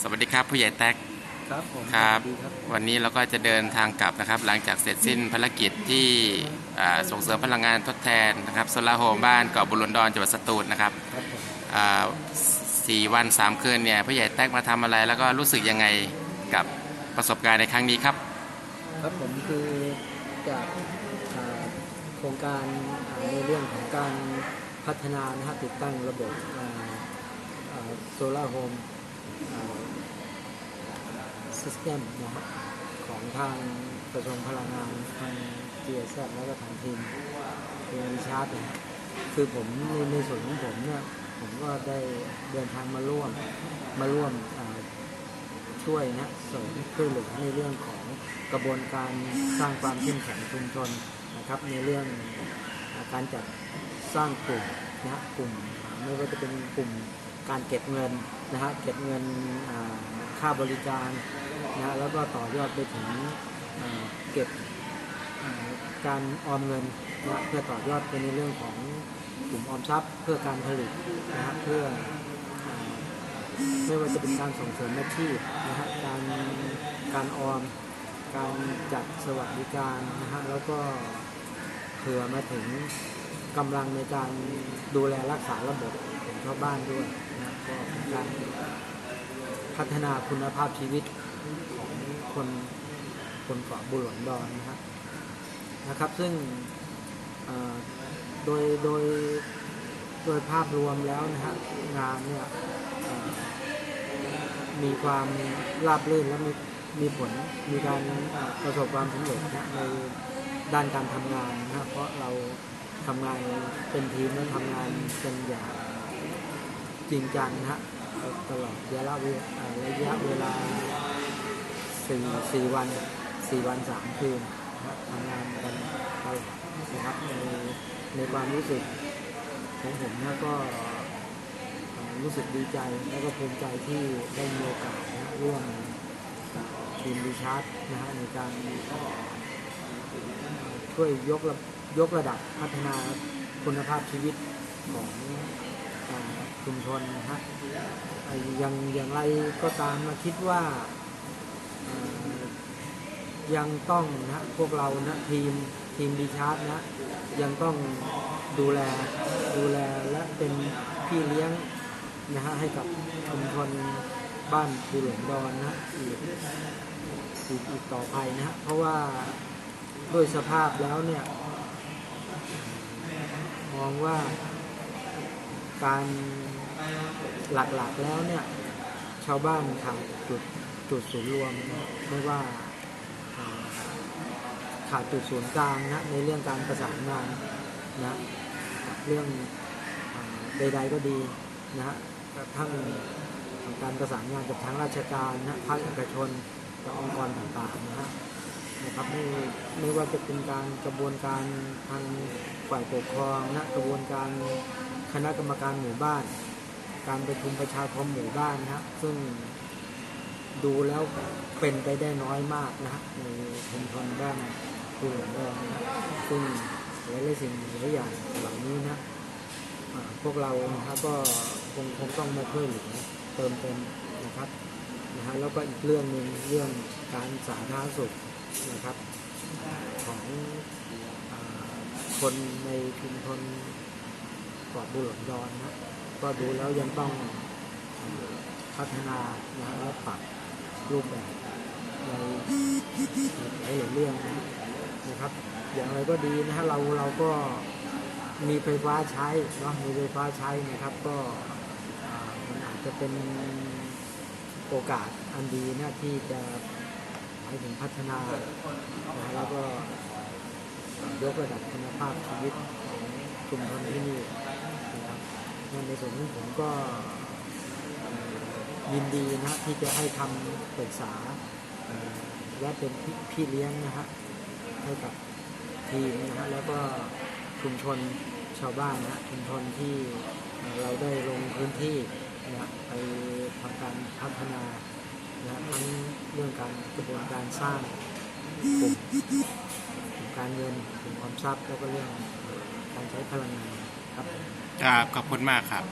สวัสดีครับผู้ใหญ่แท็กครับผมครับดีครับ วันนี้เราก็จะเดินทางกลับนะครับ หลังจากเสร็จสิ้นภารกิจที่อ่าส่งเสริมพลังงานทดแทนนะครับโซลาร์โฮมบ้านเกาะบุรุนดอนจังหวัดสตูลนะครับครับผมอ่าสี่วันสามคืนเนี่ยผู้ใหญ่แท็กมาทำอะไร แล้วก็รู้สึกยังไงกับประสบการณ์ในครั้งนี้ครับ ครับผมคือจากอ่าโครงการอ่าในเรื่องของการพัฒนานะครับติดตั้งระบบโซลาร์โฮม ซิสเต็มนะครับของทางกระทรวงพลังงานทาง GS แล้วก็ทางทีมทีมชาร์จนะครับคือผมในในส่วนของผมเนี่ยผมก็ได้เดินทางมาร่วมมาร่วมช่วยนะเสริมช่วยเหลือในเรื่องของกระบวนการสร้างความเข้มแข็งชุมชนนะครับ ในเรื่องการจัดสร้างกลุ่มนะกลุ่มไม่ว่าจะเป็นกลุ่มการเก็บเงินนะฮะเก็บเงินค่าบริการ นะแล้วก็ต่อยอดไปถึงเก็บการออมเงินนะเพื่อต่อยอดไปในเรื่องของกลุ่มออมทรัพย์ เพื่อการผลิตนะฮะเพื่อไม่ว่าจะเป็นการส่งเสริมอาชีพนะฮะการการออม การจัดสวัสดิการนะฮะแล้วก็เผื่อมาถึงกำลังในการดูแลรักษาระบบของชาวบ้านด้วยนะก็เป็นการพัฒนาคุณภาพชีวิต ของคนคนเกาะบุหลนดอนนะครับนะครับ ซึ่งโดยโดยโดยภาพรวมแล้วนะฮะงานเนี่ยมีความราบรื่นและมีมีผลมีการประสบความสำเร็จนะในด้านการทำงานนะเพราะเราทำงานเป็นทีมและทำงานกันอย่างจริงจังนะฮะตลอดระยะเวลา สี่สี่วันสี่วันสามคืนทำงานกันตลอดนะครับในในความรู้สึกของผมนะก็รู้สึกดีใจแล้วก็ภูมิใจที่ได้มีโอกาสนะร่วมทีมดีชาร์ตนะฮะในการช่วยยกระยกระดับพัฒนาคุณภาพชีวิตของชุมชนนะฮะเอ่อย่างอย่างไรก็ตามมาคิดว่า ยังต้องนะพวกเรานะทีมทีมดีชาร์ตนะยังต้องดูแลดูแลและเป็นพี่เลี้ยงนะฮะให้กับชุมชนบ้านภูหลวงดอนนะอีกอีกอีกต่อไปนะฮะเพราะว่าด้วยสภาพแล้วเนี่ยมองว่าการหลักๆแล้วเนี่ย ชาวบ้านขาดจุดจุดศูนย์รวมนะไม่ว่า ขาดจุดศูนย์กลางนะในเรื่องการประสานงานนะเรื่องใดๆก็ดีนะฮะกระทั่งการประสานงานกับทางราชการนะภาคเอกชนกับองค์กรต่างๆนะฮะนะครับไม่ไม่ว่าจะเป็นการกระบวนการทางฝ่ายปกครองนะกระบวนการคณะกรรมการหมู่บ้าน การประชุมประชาคมหมู่บ้านนะฮะซึ่ง ดูแล้วเป็นไปได้น้อยมากนะในชุมชนบ้านคือหลวงแดงนะซึ่งหลายๆสิ่งหลายอย่างเหล่านี้นะพวกเรานะครับก็คงคงต้องมาช่วยเหลือเติมเต็มนะครับนะฮะแล้วก็อีกเรื่องหนึ่งเรื่องการสาธารณสุขนะครับ ของอคนในชุมชนกาะบุหลนดอนนะก็ดูแล้วยังต้องพัฒนานะฮะและปรับ รูปแบบในหลายๆเรื่องนะครับ อย่างไรก็ดีนะฮะเราเราก็มีไฟฟ้าใช้เนาะมีไฟฟ้าใช้นะครับ ก็อามันอาจจะเป็นโอกาสอันดีนะที่จะหมายถึงพัฒนานะแล้วก็ยกระดับคุณภาพชีวิตของชุมชนที่นี่นะครับในส่วนของผมก็ ยินดีนะที่จะให้คำปรึกษาและเป็นพี่พี่เลี้ยงนะฮะให้กับทีมนะฮะแล้วก็ชุมชนชาวบ้านนะชุมชนที่เราได้ลงพื้นที่นะไปทำการพัฒนานะทั้งเรื่องการกระบวนการสร้างกลุ่มการเงินกลุ่มความทรัพย์แล้วก็เรื่องการใช้พลังงานครับครับขอบคุณมากครับ